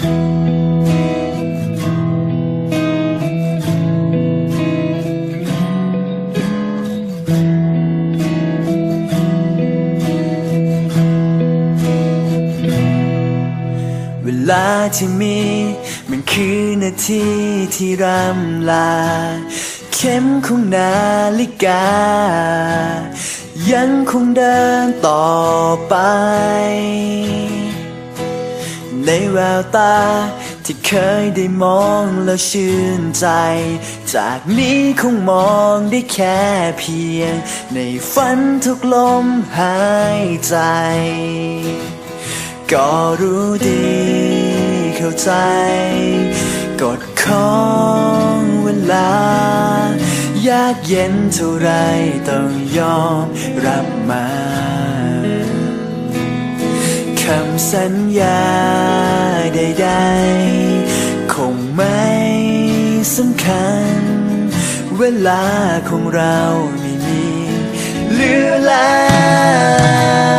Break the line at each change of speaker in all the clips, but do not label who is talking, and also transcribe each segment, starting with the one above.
เวลาที่มีมันคือนาทีที่รำลา เข็มของนาฬิกา ยังคงเดินต่อไป ในแววตา ที่เคยได้มองแล้วชื่นใจ จากนี้คงมองได้แค่เพียง ในฝันทุกลมหายใจ ก็รู้ดีเข้าใจ กฎของเวลายากเย็นเท่าไรต้องยอมรับมาำสัญญาใดๆ คงไม่สำคัญ เวลาของเราไม่มีเหลือแล้ว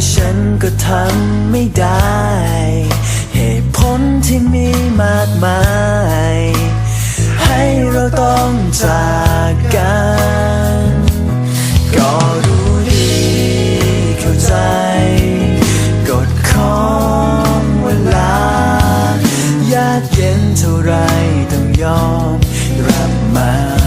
แต่ฉันก็ทำไม่ได้ เหตุผลที่มีมากมาย ให้เราต้องจากกัน ก็รู้ดีเข้าใจ กฎของเวลายากเย็นเท่าไรต้องยอมรับมา